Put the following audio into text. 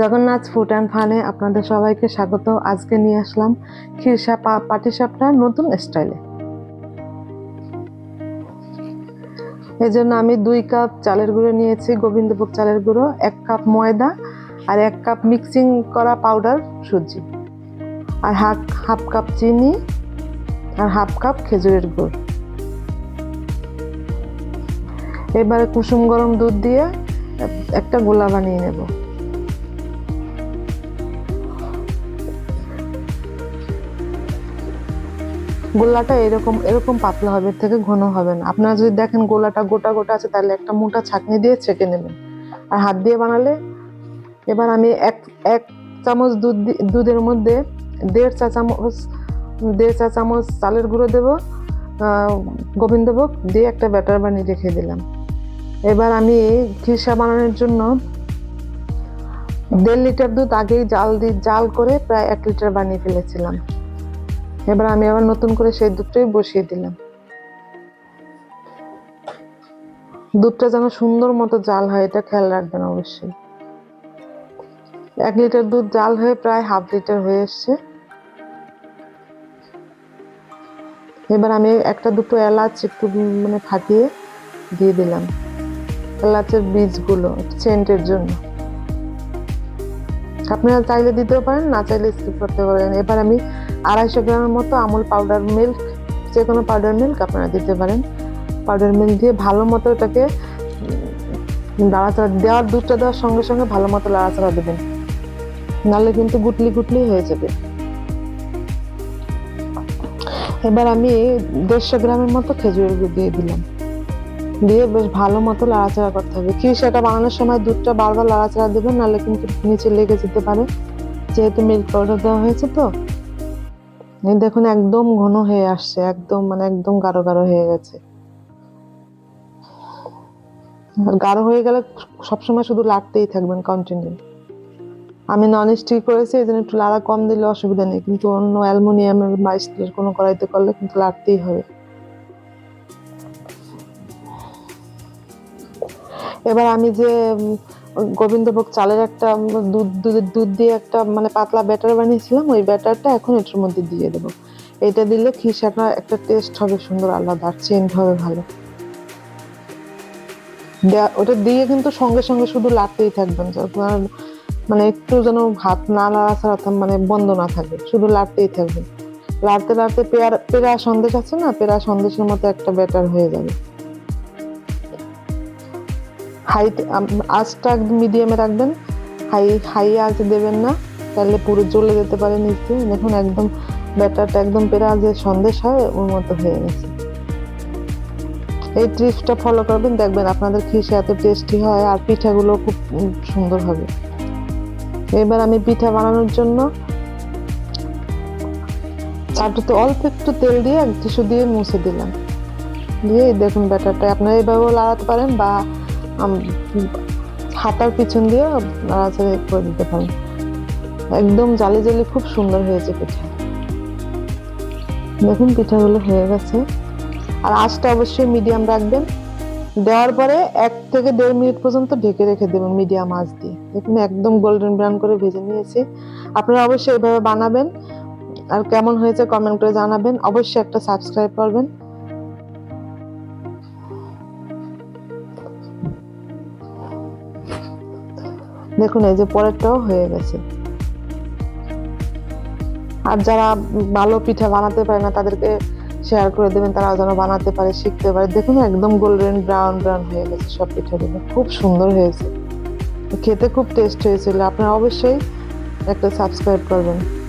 Jagannath food and ফানে আপনাদের সবাইকে স্বাগত। আজকে নিয়ে আসলাম খিরসা পাটিসাপটা নতুন স্টাইলে। এই জন্য আমি দুই কাপ চালের গুঁড়ো নিয়েছি, গোবিন্দভোগ চালের গুঁড়ো, এক কাপ ময়দা আর এক কাপ মিক্সিং করা পাউডার সুজি। আর হাফ হাফ কাপ চিনি আর হাফ কাপ খেজুরের গুড়। এবারে কুসুম গরম দুধ দিয়ে একটা গোলা বানিয়ে নেব। গোলাটা এরকম এরকম পাতলা হবে, এর থেকে ঘন হবে না। আপনারা যদি দেখেন গোলাটা গোটা গোটা আছে, তাহলে একটা মোটা ছাঁকনি দিয়ে ছেঁকে নেবেন। আর হাত দিয়ে বানালে, এবার আমি এক এক চামচ দুধ দুধের মধ্যে দেড় চা চামচ, দেড় চা চামচ চালের গুঁড়ো দেবো গোবিন্দভোগ দিয়ে একটা ব্যাটার বানিয়ে রেখে দিলাম। এবার আমি খিরসা বানানোর জন্য দেড় লিটার দুধ আগেই জাল দিয়ে জাল করে প্রায় এক লিটার বানিয়ে ফেলেছিলাম। এবার আমি আবার নতুন করে সেই দুধটাই বসিয়ে দিলাম। দুধটা যেন সুন্দর মতো জাল হয়, এটা খেয়াল রাখবেন অবশ্যই। এক লিটার দুধ জাল হয়ে প্রায় হাফ লিটার হয়ে এসছে। এবার আমি একটা দুটো এলাচ একটু মানে ফাটিয়ে দিয়ে দিলাম। এলাচের বীজগুলো সেন্টের জন্য। আপনারা চাইলে দিতেও পারেন না চাইলে স্কিপ করতে পারেন। এবার আমি আড়াইশো গ্রামের মতো আমুল পাউডার মিল্ক যে কোনো পাউডার মিল্ক আপনারা দিতে পারেন। পাউডার মিল্ক দিয়ে ভালো মতো এটাকে উম, নাড়াচাড়া দেওয়ার দুধটা দেওয়ার সঙ্গে সঙ্গে ভালো মতো নাড়াচাড়া দেবেন। নাহলে কিন্তু গুটলি গুটলি হয়ে যাবে। এবার আমি দেড়শো গ্রামের মতো খেজুরের গুড় দিয়ে দিলাম। দিয়ে বেশ ভালো মতো লাড়াচাড়া করতে হবে। কি সেটা বানানোর সময় দুধটা বারবার লাড়াচাড়া দেবেন নাহলে কিন্তু নিচে লেগে যেতে পারে। যেহেতু মিল্ক পাউডার দেওয়া হয়েছে তো। দেখুন একদম ঘন হয়ে আসছে, একদম মানে একদম গাঢ় গাঢ় হয়ে গেছে। আর গাঢ় হয়ে গেলে সবসময় শুধু লাড়তেই থাকবেন কন্টিনিউ আমি নন স্টিক করেছি, এই জন্য একটু লাড়া কম দিলে অসুবিধা নেই, কিন্তু অন্য অ্যালুমিনিয়ামের বা স্টিলের কোনো কড়াইতে করলে কিন্তু লাড়তেই হবে। এবার আমি যে গোবিন্দভোগ চালের একটা দুধ, দুধের দুধ দিয়ে একটা মানে পাতলা ব্যাটার বানিয়েছিলাম, ওই ব্যাটারটা এখন এটার মধ্যে দিয়ে দেবো। এটা দিলে খিসাটা একটা টেস্ট হবে সুন্দর, আলাদা, আর চেঞ্জ হবে ভালো। ওটা দিয়ে কিন্তু সঙ্গে সঙ্গে শুধু লাড়তেই থাকবেন আপনার মানে একটু যেন হাত না থাম- মানে বন্ধ না থাকে, শুধু লাড়তেই থাকবেন লাড়তে লাড়তে পেয়ারা পেরা সন্দেশ আছে না পেরা সন্দেশের মতো একটা ব্যাটার হয়ে যাবে। হাই আঁচটা মিডিয়ামে রাখবেন। হাই হাই আঁচ দেবেন না। তাহলে পুরো জ্বলে যেতে পারে নিচে দেখুন, একদম ব্যাটারটা একদম পেরা যে সন্দেশ হয় ওর মতো হয়ে গেছে। এই ট্রিপসটা ফলো করবেন। দেখবেন আপনাদের খিসে এত টেস্টি হয় আর পিঠাগুলো খুব সুন্দর হবে। এবার আমি পিঠা বানানোর জন্য চাটুতে অল্প একটু তেল দিয়ে টিস্যু দিয়ে মুছে দিলাম। দিয়ে দেখুন ব্যাটারটা। আপনারা এইভাবেও লাগাতে পারেন বা হাতার পিছন দিয়ে নাড়াচাড়া করে দিতে পারেন একদম জালি জালি খুব সুন্দর হয়েছে পিঠা। দেখুন পিঠাগুলো হয়ে গেছে। আর আঁচটা অবশ্যই মিডিয়াম রাখবেন। দেওয়ার পরে এক থেকে দেড় মিনিট পর্যন্ত ঢেকে রেখে দেবেন মিডিয়াম আঁচ দিয়ে। দেখুন একদম গোল্ডেন ব্রাউন করে ভেজে নিয়েছি। আপনারা অবশ্যই এভাবে বানাবেন। আর কেমন হয়েছে কমেন্ট করে জানাবেন। অবশ্যই একটা সাবস্ক্রাইব করবেন। দেখুন, এই যে পরেরটাও হয়ে গেছে। আর যারা ভালো পিঠা বানাতে পারে না, তাদেরকে শেয়ার করে দেবেন, তারা যেন বানাতে পারে, শিখতে পারে। দেখুন, একদম গোল্ডেন ব্রাউন ব্রাউন হয়ে গেছে সব পিঠাগুলো। খুব সুন্দর হয়েছে। খেতে খুব টেস্ট হয়েছিল। আপনারা অবশ্যই একটা সাবস্ক্রাইব করবেন।